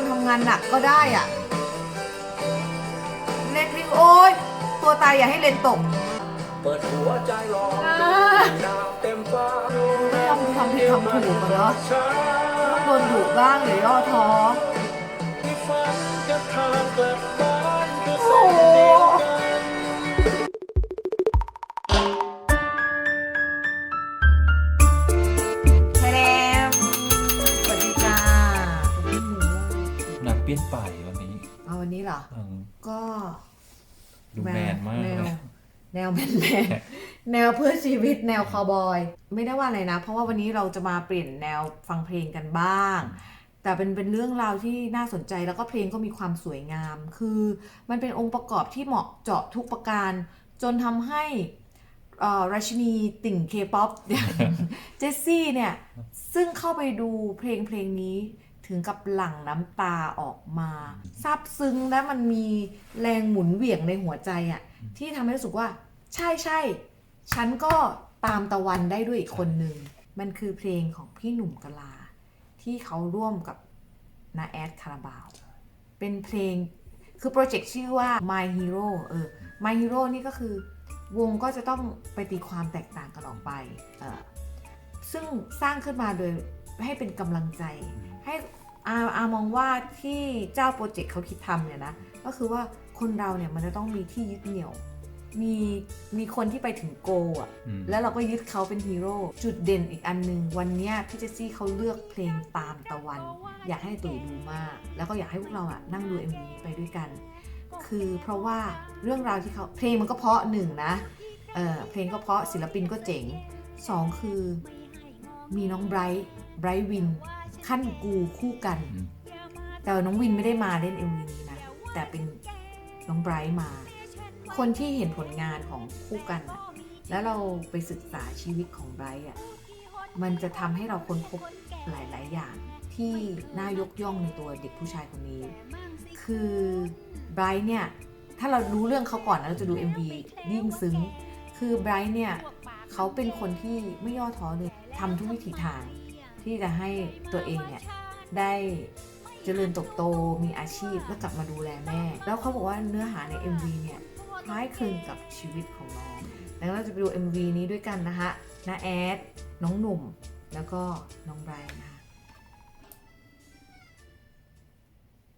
คนทำงานหนักก็ได้อะเล่นวิ่งโอ้ยตัวตายอย่าให้เลนตกเปิดหัวใจลองอ่าดาวเต็มฟ้าไม่ยอมทำผิดทำถูกอะเนาะต้องโดนดุบ้างหรือย่อท้อ ปี้ยนป่ายวันนี้เอาวันนี้เหรอเออก็ดูแมนมากแนเลวย แนวแมนแมนแนวเพื่อชีวิตแนวคาวบอย ไม่ได้ว่าอะไรนะ เพราะว่าวันนี้เราจะมาเปลี่ยนแนวฟังเพลงกันบ้าง แต่เป็นเป็นเรื่องราวที่น่าสนใจแล้วก็เพลงก็มีความสวยงาม คือมันเป็นองค์ประกอบที่เหมาะเจาะทุกประการ จนทำให้เอ่อราชินีติ่งเคป๊อป เจสซี่เนี่ย ซึ่งเข้าไปดูเพลงเพลงนี้ ถึงกับหลั่งน้ำตาออกมาซาบซึ้งและมันมีแรงหมุนเหวี่ยงในหัวใจอะที่ทำให้รู้สึกว่า ใช่ใช่ฉันก็ตามตะวันได้ด้วยอีกคนหนึ่งมันคือเพลงของพี่หนุ่มกะลา ที่เขาร่วมกับนาแอดคาราบาว เป็นเพลงคือโปรเจกต์ชื่อว่า My Hero เออ My Hero นี่ก็คือวงก็จะต้องไปตีความแตกต่างกันออกไปเออซึ่งสร้างขึ้นมาโดยให้เป็นกำลังใจ ให้อาอามองว่าที่เจ้าโปรเจกต์เขาคิดทำเนี่ยนะ ก็คือว่าคนเราเนี่ยมันจะต้องมีที่ยึดเหนี่ยว มีมีคนที่ไปถึงโกลอะอืมแล้วเราก็ยึดเขาเป็นฮีโร่จุดเด่นอีกอันหนึ่งวันเนี้ยพี่เจสซี่เขาเลือกเพลงตามตะวัน อยากให้ตุ๋ยดูมาก แล้วก็อยากให้พวกเราอะนั่งดู MV นี้ไปด้วยกัน คือเพราะว่าเรื่องราวที่เขาเพลงมันก็เพราะหนึ่งนะเออเพลงก็เพราะศิลปินก็เจ๋งสองคือมีน้องไบรท์ไบรท์วิน ขั้นกูคู่กันอืมแต่น้องวินไม่ได้มาเล่น MV นี้นะ แต่เป็นน้องไบรท์มา คนที่เห็นผลงานของคู่กันอะแล้วเราไปศึกษาชีวิตของไบรท์อะมันจะทำให้เราค้นพบหลาย ๆ อย่างที่น่ายกย่องในตัวเด็กผู้ชายคนนี้ คือไบรท์เนี่ย ถ้าเรารู้เรื่องเขาก่อนนะเราจะดู MV ยิ่งซึ้ง คือไบรท์เนี่ย เขาเป็นคนที่ไม่ย่อท้อเลยทำทุกวิถีทาง ที่จะให้ตัวเองเนี่ยได้เจริญเติบโตมีอาชีพแล้วกลับมาดูแลแม่ แล้วเขาบอกว่าเนื้อหาใน MV เนี่ยคล้ายคลึงกับชีวิตของน้องแล้วเราจะไปดู MV นี้ด้วยกันนะคะน้าแอด น้องหนุ่ม แล้วก็น้องไบรท์นะคะ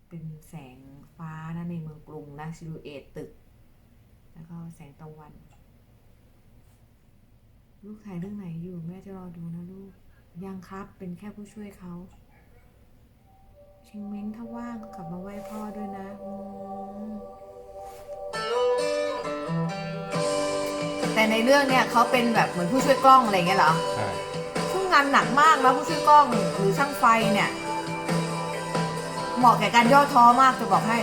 เป็นแสงฟ้านะในเมืองกรุงนะซิลูเอตตึก แล้วก็แสงตะวัน ลูกถ่ายเรื่องไหนอยู่ แม่จะรอดูนะลูก ยังครับเป็นแค่ผู้ช่วยเขาชิงเม้งถ้าว่างก็กลับมาไหว้พ่อด้วยนะอืมแต่ในเรื่องเนี่ยเขาเป็นแบบเหมือนผู้ช่วยกล้องอะไรอย่างเงี้ยเหรอใช่ซึ่งงานหนักมากแล้วผู้ช่วยกล้องหรือช่างไฟเนี่ย เหมาะแก่การย่อท้อมากจะบอกให้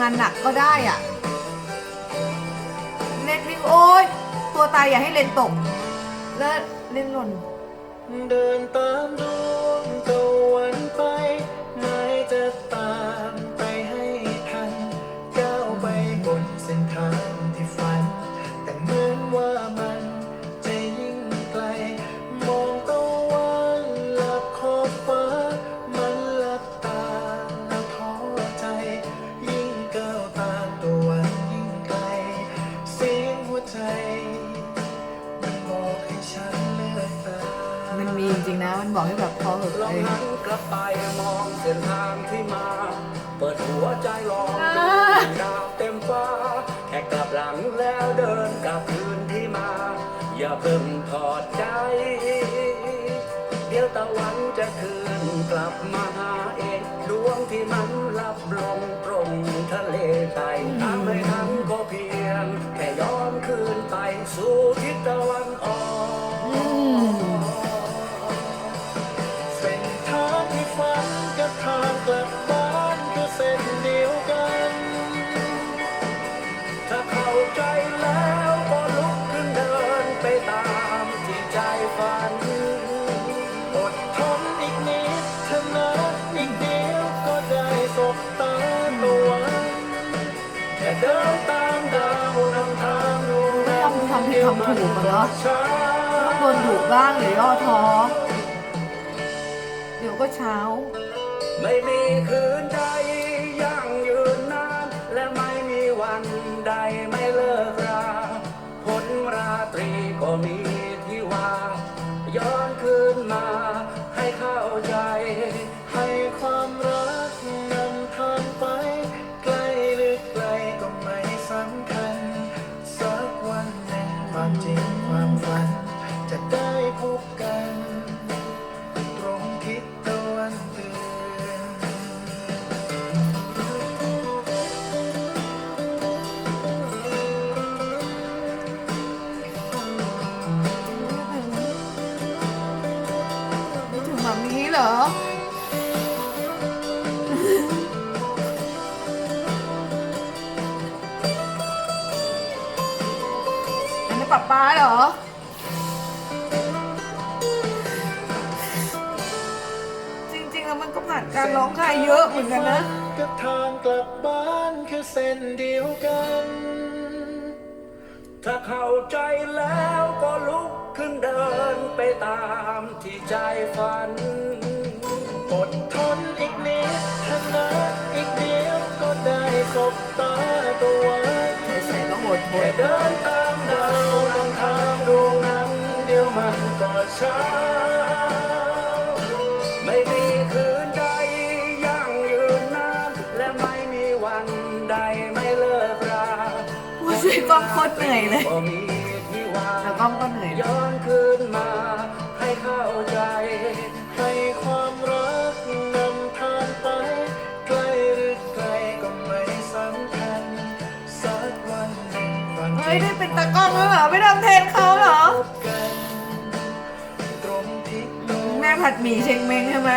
งานหนักก็ได้อะเล่นวิ่งโอ้ยตัวตายอย่าให้เลนตก แล้วเล่นหล่น เดินตามดู ส้นทางที่มา เปิดหัวใจลองดูดาวเต็มฟ้า แค่กลับหลังแล้วเดินกลับคืนที่มา อย่าเพิ่งถอดใจ เดี๋ยวตะวันจะคืนกลับมาหาเองดวงที่มันลับลงตรงทะเลใต้นก็ เดินตามดาวนำทางดูไม่ยอมทำผิดทำถูกอะเนาะต้องโดนดุบ้างหรือย่อท้อเดี๋ยวก็เช้า ไม่มีคืนใด แบบนี้เหรอ อันนี้ป๊าป๊าเหรอ จริงๆแล้วมันก็ผ่านการร้องไห้เยอะเหมือนกันนะ กับทางกลับบ้านคือเส้นเดียวกัน ถ้าเข้าใจแล้วก็ลุก ขึ้นเดินไปตามที่ใจฝัน อดทนอีกนิดถ้านะอีกเดียวก็ได้สบตาตัวไว้ใส่ก็หดหแค่ดเดินตามดาวนำทางดวงนั้น เดียวมันก็เช้า ไม่มีคืนใดยั่งยืนนานและไม่มีวันใดไม่เลิกราว่าช่วยกล้องโคตรเหนื่อยเลยก็มีที่ว่า แล้วกล้องก็เหนื่อยย้อนคืนมาให้เข้าใจ ให้ความรักนำทางไป ใกล้หรือไกลก็ไม่สำคัญสักวันหนึ่งความจเฮ้ริยงได้เป็นตากล้องแล้วเหรอ ไม่ทำเทนเขาเหรอพบกันตรงที่ตรงแม่ผัดหมี่เชงเมงใช่ไหม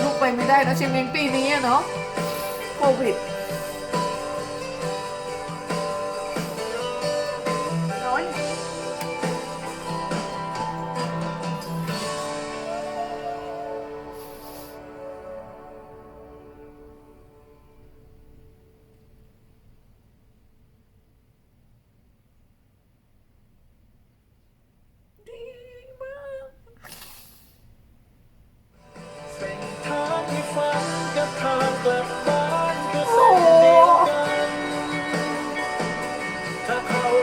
ลูกไปไม่ได้นะเชงเมงปีนี้อะเนาะโควิด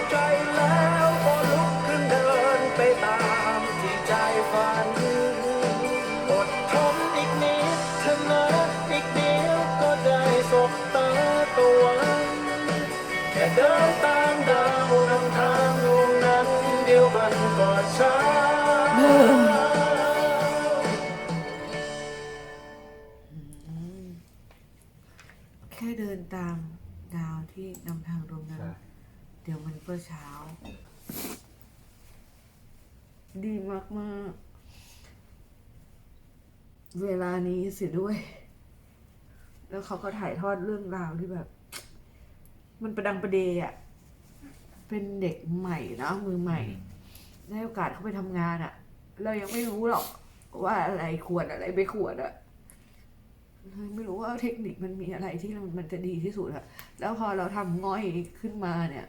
ใจแล้ว เดี๋ยวมันก็เช้า ดีมากมากๆเวลานี้สิด้วย แล้วเขาก็ถ่ายทอดเรื่องราวที่แบบ มันประดังประเดอะเป็นเด็กใหม่เนอะมือใหม่ ได้โอกาสเข้าไปทำงานอะเรายังไม่รู้หรอกว่าอะไรควรอะไรไม่ควรอะเลยไม่รู้ว่าเทคนิคมันมีอะไรที่มันมันจะดีที่สุดอะแล้วพอเราทำง่อยขึ้นมาเนี่ย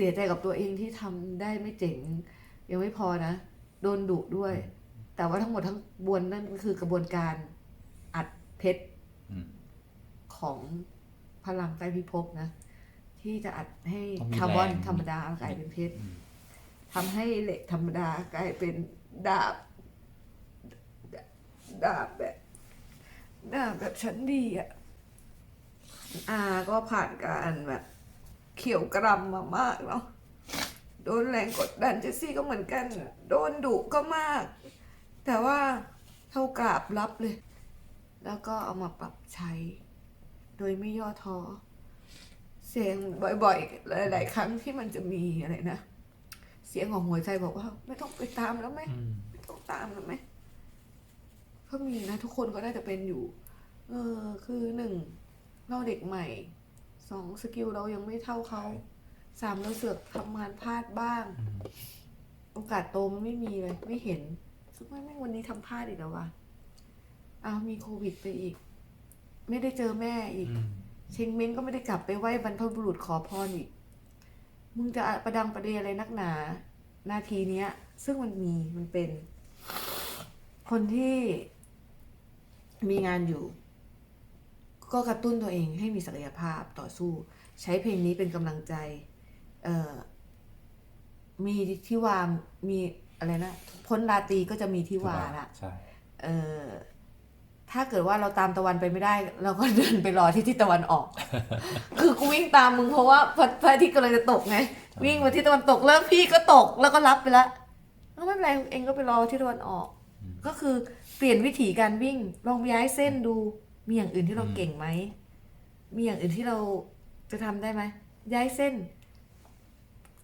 เสียใจกับตัวเองที่ทำได้ไม่เจ๋ง ยังไม่พอนะ โดนดุด้วย แต่ว่าทั้งหมดทั้งบวนนั่นก็คือกระบวนการอัดเพชรอืมของพลังใต้พิภพนะ ที่จะอัดให้ต้องมีคาร์บอนแรงธรรมดากลายเป็นเพชรอืมทำให้เหล็กธรรมดากลายเป็นดาบ ดาบแบบดาบแบบชั้นดีอะอาก็ผ่านการแบบ เขียวกรำมามากเนาะโดนแรงกดดันเจสซี่ก็เหมือนกัน โดนดุก็มาก แต่ว่าเท่ากราบรับเลย แล้วก็เอามาปรับใช้ โดยไม่ย่อท้อเสียงบ่อยๆ หลาย ๆ ครั้งที่มันจะมีอะไรนะเสียงของหัวใจบอกว่า ไม่ต้องไปตามแล้วไหมอืมไม่ต้องตามแล้วไหมก็มีนะ ทุกคนก็น่าจะเป็นอยู่ เออ คือหนึ่งเราเด็กใหม่ สองสกิลเรายังไม่เท่าเขาสามเราเสือกทำงานพลาดบ้างอืมโอกาสโตมันไม่มีเลย ไม่เห็นซึ่งไม่ไม่งวันนี้ทำพลาดอีกแล้ววะอ้าวมีโควิดไปอีก ไม่ได้เจอแม่อีกอืมเชงเม้งก็ไม่ได้กลับไปไหว้บรรพบุรุษขอพรอีก มึงจะประดังประเดอะไรนักหนา นาทีเนี้ย ซึ่งมันมีมันเป็น คนที่มีงานอยู่ ก็กระตุ้นตัวเองให้มีศักยภาพต่อสู้ ใช้เพลงนี้เป็นกำลังใจเอ่อมีที่วางมีอะไรนะพ้นราตรีก็จะมีที่วาละใช่เออถ้าเกิดว่าเราตามตะวันไปไม่ได้ เราก็เดินไปรอที่ทิศตะวันออก คือกูวิ่งตามมึงเพราะว่าพระพระอาทิตย์กำลังจะตกไงวิ่งมาที่ตะวันตกแล้วพี่ก็ตกแล้วก็รับไปละแล้วไม่เป็นไรเองก็ไปรอที่ตะวันออก ก็คือเปลี่ยนวิถีการวิ่งลองย้ายเส้นดู มีอย่างอื่นที่เราเก่งไหม มีอย่างอื่นที่เราจะทำได้ไหม ย้ายเส้น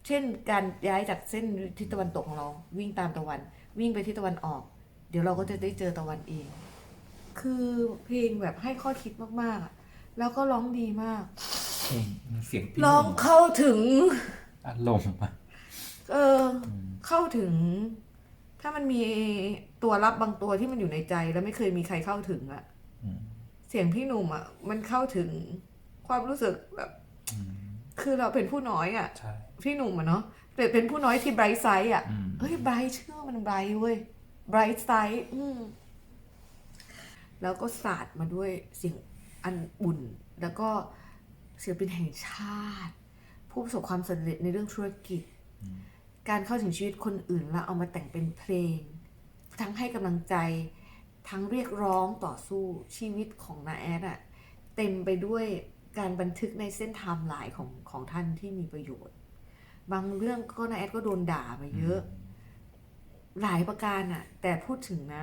เช่นการย้ายจากเส้นทิศตะวันตกของเรา วิ่งตามตะวัน วิ่งไปที่ตะวันออก เดี๋ยวเราก็จะได้เจอตะวันเอง คือเพลงแบบให้ข้อคิดมากๆอะแล้วก็ร้องดีมากเพลงเสียงพี่ร้องเข้าถึงอารมณ์อะเออ เข้าถึง ถ้ามันมีตัวรับบางตัวที่มันอยู่ในใจ แล้วไม่เคยมีใครเข้าถึงอะอืมเสียงพี่หนุ่มอะมันเข้าถึงความรู้สึกแบบอืมคือเราเป็นผู้น้อยอะใช่พี่หนุ่มอะเนาะแต่เป็นผู้น้อยที่ไบรท์ไซด์อะอืมเฮ้ยไบรท์เชื่อมันไบรท์เว้ยไบรท์ไซด์อืมแล้วก็ศาสตร์มาด้วยเสียงอันอุ่น แล้วก็ศิลปินแห่งชาติ ผู้ประสบความสำเร็จในเรื่องธุรกิจ การเข้าถึงชีวิตคนอื่นแล้วเอามาแต่งเป็นเพลง ทั้งให้กำลังใจ ทั้งเรียกร้องต่อสู้ชีวิตของนาแอดอะเต็มไปด้วยการบันทึกในเส้นไทม์ไลน์ของของท่านที่มีประโยชน์ บางเรื่องก็นาแอดก็โดนด่ามาเยอะ หลายประการอะแต่พูดถึงนะ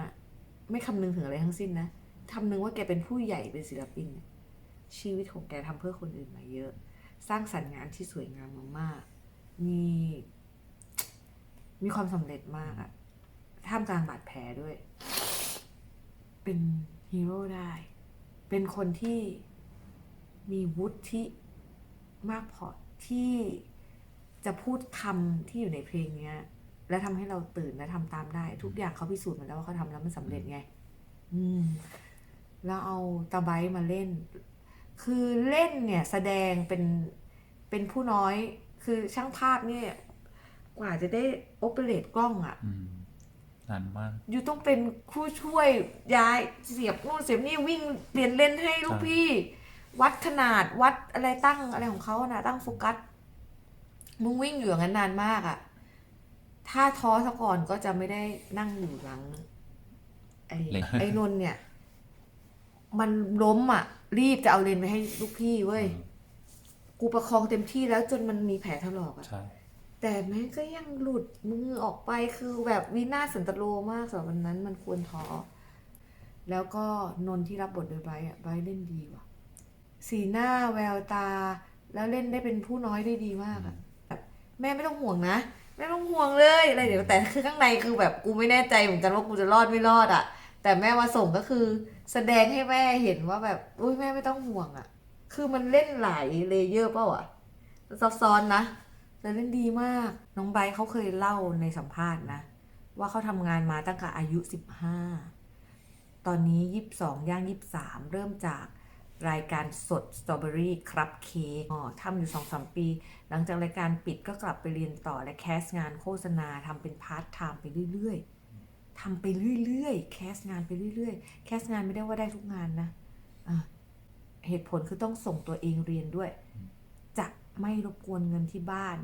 ไม่คำนึงถึงอะไรทั้งสิ้นนะคำนึงว่าแกเป็นผู้ใหญ่เป็นศิลปิน ชีวิตของแกทำเพื่อคนอื่นมาเยอะ สร้างสรรค์งานที่สวยงามมากๆ มีมีความสำเร็จมากอะท่ามกลางบาดแผลด้วย เป็นฮีโร่ได้ เป็นคนที่มีวุฒิมากพอที่จะพูดคำที่อยู่ในเพลงเนี้ย และทำให้เราตื่นและทำตามได้ ทุกอย่างเขาพิสูจน์มาแล้วว่าเขาทำแล้วมันสำเร็จไง อืม แล้วเอาตาไบมาเล่น คือเล่นเนี่ยแสดงเป็นเป็นผู้น้อย คือช่างภาพเนี่ย กว่าจะได้โอเปเรตกล้องอะ่ะ นานมาก อยู่ต้องเป็นผู้ช่วยย้ายเสียบนู่นเสียบนี่วิ่งเปลี่ยนเลนให้ลูกใช่พี่ วัดขนาดวัดอะไรตั้งอะไรของเขานะตั้งโฟกัสมึงวิ่งอยู่อย่างนั้นนานมากอะ่ะ ถ้าท้อซะก่อนก็จะไม่ได้นั่งอยู่หลัง ไอ้เลนไอ้นนท์เนี่ย มันล้มอะ รีบจะเอาเลนไปให้ลูกพี่เว้ย กูประคองเต็มที่แล้วจนมันมีแผลถลอกอะใช่ แต่แม่งก็ยังหลุดมือออกไปคือแบบวินาศสันตโลมากสำหรับวันนั้นมันควรท้อแล้วก็นนท์ที่รับบทโดยไบรท์อะไบรท์เล่นดีว่ะ สีหน้าแววตา แล้วเล่นได้เป็นผู้น้อยได้ดีมากอะแบบแม่ไม่ต้องห่วงนะไม่ต้องห่วงเลยอะไรเดี๋ยวแต่คือข้างในคือแบบกูไม่แน่ใจเหมือนกันว่ากูจะรอดไม่รอดอะแต่แม่มาส่งก็คือแสดงให้แม่เห็นว่าแบบอุ้ยแม่ไม่ต้องห่วงอะคือมันเล่นหลายเลเยอร์เปล่าอะซับซ้อนนะ แต่เล่นดีมาก น้องไบเขาเคยเล่าในสัมภาษณ์นะ ว่าเขาทำงานมาตั้งแต่อายุ 15 ตอนนี้ 22 ย่าง 23 เริ่มจากรายการสด Strawberry ครับเค้กอ๋อทำอยู่2-3ปี หลังจากรายการปิดก็กลับไปเรียนต่อและแคสงานโฆษณาทำเป็นพาร์ทไทม์ไปเรื่อยๆทำไปเรื่อยๆ แคสงานไปเรื่อยๆ แคสงานไม่ได้ว่าได้ทุกงานนะะเหตุผลคือต้องส่งตัวเองเรียนด้วย ไม่รบกวนเงินที่บ้าน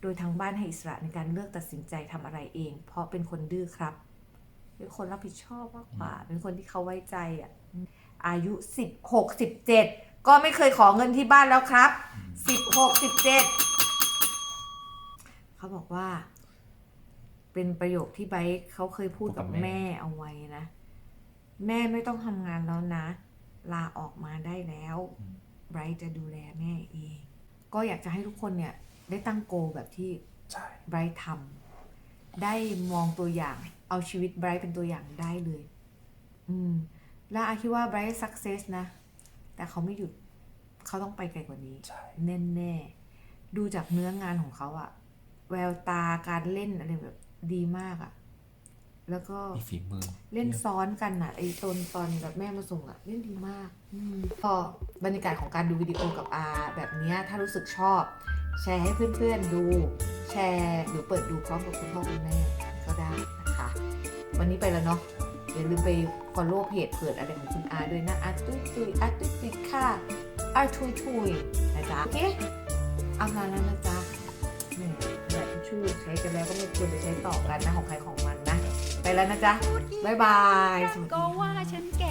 โดยทางบ้านให้อิสระในการเลือกตัดสินใจทำอะไรเอง เพราะเป็นคนดื้อครับเป็นคนรับผิดชอบมากกว่า เป็นคนที่เขาไว้ใจอะอายุสิบหกสิบเจ็ดก็ไม่เคยขอเงินที่บ้านแล้วครับสิบหกสิบเจ็ดเขาบอกว่า เป็นประโยคที่ไบร์ทเขาเคยพูดกับพูดกับแม่แม่เอาไว้นะ แม่ไม่ต้องทำงานแล้วนะ ลาออกมาได้แล้วไบรท์จะดูแลแม่เอง ก็อยากจะให้ทุกคนเนี่ยได้ตั้งโกลแบบที่ใช่ไบรท์ทำได้มองตัวอย่าง เอาชีวิตไบรท์เป็นตัวอย่างได้เลย อืม แล้วอาคิดว่าไบรท์สักเซสนะ แต่เขาไม่หยุด เขาต้องไปไกลกว่านี้ใช่แน่แน่ๆดูจากเนื้องานของเขาอะแววตาการเล่นอะไรแบบดีมากอะ แล้วก็มีฝีมือ เล่นซ้อนกันอะไอ้ตนตอนแบบแม่มาส่งอะเล่นดีมากอมพอบรรยากาศของการดูวิดีโอกับอาแบบเนี้ยถ้ารู้สึกชอบ แชร์ให้เพื่อนๆดู แชร์หรือเปิดดูพร้อมกับคุณพ่อคุณแม่ก็ได้นะคะ วันนี้ไปแล้วเนาะอย่าลืมไป follow เพจเปิดอะไรของคุณอาด้วยนะอาตุยตุยอาตุยตุยค่ะอาทุยทุยนะจ๊ะโอเคเอางานแล้วนะจ๊ะนี่แบบทิชชู่ใช้กันแล้วก็ไม่ควรไปใช้ต่อกันนะของใครของมันนะ ไปแล้วนะจ๊ะ บ๊ายบาย ก็ว่าฉันแก